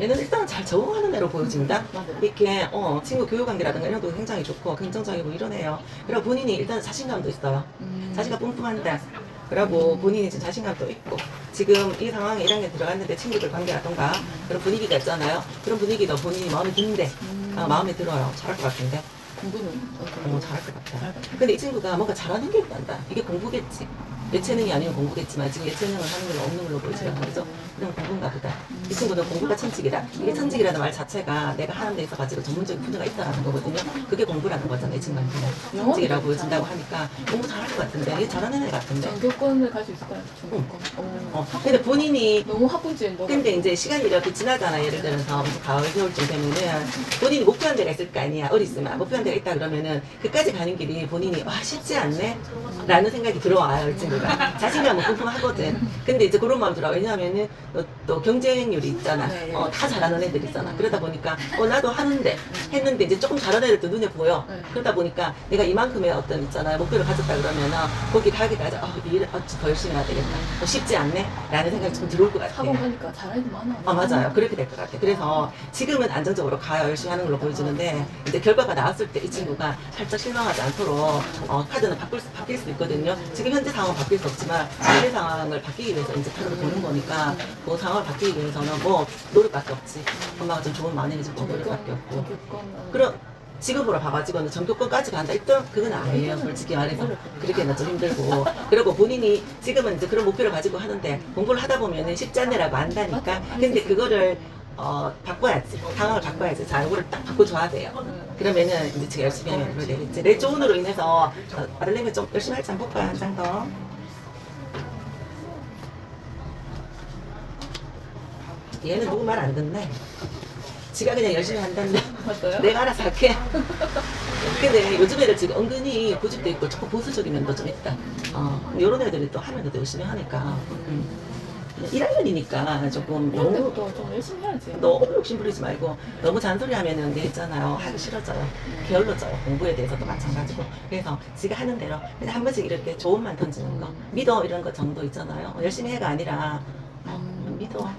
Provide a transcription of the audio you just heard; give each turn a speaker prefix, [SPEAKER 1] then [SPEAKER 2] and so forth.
[SPEAKER 1] 얘는 일단 잘 적응하는 애로 보여진다.
[SPEAKER 2] 맞아요.
[SPEAKER 1] 이렇게 어, 친구 교육 관계라든가 이런 것도 굉장히 좋고 긍정적이고 이러네요. 그리고 본인이 일단 자신감도 있어요.
[SPEAKER 2] 음.
[SPEAKER 1] 자신감 뿜뿜한다. 그리고 본인이 지금 자신감도 있고 지금 이 상황에 1학년 들어갔는데 친구들 관계라던가 그런 분위기가 있잖아요. 그런 분위기도 본인이 마음에 드는데
[SPEAKER 2] 음.
[SPEAKER 1] 아, 마음에 들어요. 잘할 것 같은데.
[SPEAKER 2] 공부는? 어,
[SPEAKER 1] 잘할 것 같아. 근데 이 친구가 뭔가 잘하는 게 있단다. 이게 공부겠지. 예체능이 아니면 공부겠지만 지금 예체능을 하는 걸로 없는 걸로 보이지가 말이죠. 그냥 공부인가 보다. 이 친구는 공부가 천직이다. 이게 천직이라는 말 자체가 내가 하는 데 있어 가지고 전문적인 분야가 있다라는 거거든요. 그게 공부라는 거잖아요. 이 친구한테는. 천직이라고 보여진다고 하니까 공부 잘할 것 같은데. 이게 잘하는 애 같은데.
[SPEAKER 2] 전교권을 갈 수 있을까요? 전교권. 어.
[SPEAKER 1] 어, 근데 본인이
[SPEAKER 2] 너무 학군지에 너무
[SPEAKER 1] 근데 이제 시간이 이렇게 지나잖아. 예를 들어서 무슨 가을, 겨울쯤 되면은 본인이 목표한 데가 있을 거 아니야. 어리스만 목표한 데가 있다 그러면은 그까지 가는 길이 본인이 와 쉽지 않네 라는 생각이 들어와요. 이 친구 가 자신감은 뿜뿜하거든. 근데 이제 그런 마음 들어. 왜냐하면은 또, 또 경쟁률이 있잖아.
[SPEAKER 2] 네, 네.
[SPEAKER 1] 어, 다 잘하는 애들 있잖아. 그러다 보니까 어 나도 하는데 했는데 이제 조금 잘하는 애들도 눈에 보여.
[SPEAKER 2] 네.
[SPEAKER 1] 그러다 보니까 내가 이만큼의 어떤 있잖아요. 목표를 가졌다 그러면은 거기 가기까지 어, 일 어, 더 열심히 해야 되겠다. 어, 쉽지 않네 라는 생각이 좀 들어올 것 같아.
[SPEAKER 2] 학원 가니까 잘하는 게 많아.
[SPEAKER 1] 아 맞아요 그렇게 될 것 같아요 그래서 지금은 안정적으로 가요 열심히 하는 걸로 보여주는데 이제 결과가 나왔을 때 이 친구가 살짝 실망하지 않도록 어, 카드는 바꿀 수, 바뀔 수 있거든요 지금 현재 상황은 바뀔 수 없지만 미래 상황을 바뀌기 위해서 이제 카드를 보는 거니까 그 상황을 바뀌기 위해서는 뭐 노력밖에 없지 엄마가 좀 좋은 마음이 좀 노력밖에 없고. 그럼 직업으로 봐가지고는 전교권까지 간다. 일단 그건 아니에요. 솔직히 말해서 그렇게는 좀 힘들고 그리고 본인이 지금은 이제 그런 목표를 가지고 하는데 공부를 하다 보면은 쉽지 않네라고 안다니까. 근데 그거를 어 바꿔야지. 상황을 바꿔야지. 자, 이거를 딱 바꿔줘야 돼요. 그러면은 이제 제가 열심히 하면 되겠지. 내 조언으로 인해서 어, 아들내미 좀 열심히 할지 한번 볼까요? 한장 더. 얘는 누구 말 안 듣네. 지가 그냥 열심히 한다는데.
[SPEAKER 2] 맞아요?
[SPEAKER 1] 내가 알아서 할게. 근데 요즘 애들 지금 은근히 고집도 있고 조금 보수적인 면도 좀 있다. 어, 이런 애들이 또 하면 더 열심히 하니까. 음. 1학년이니까 조금 너무,
[SPEAKER 2] 때부터 좀 열심히 해야지.
[SPEAKER 1] 너무 욕심 부리지 말고 너무 잔소리 하면은 게 있잖아요. 하기 싫어져요. 게을러져요. 공부에 대해서도 마찬가지고. 그래서 지가 하는 대로 그냥 한 번씩 이렇게 조언만 던지는 거. 믿어 이런 거 정도 있잖아요. 열심히 해가 아니라 어, 믿어.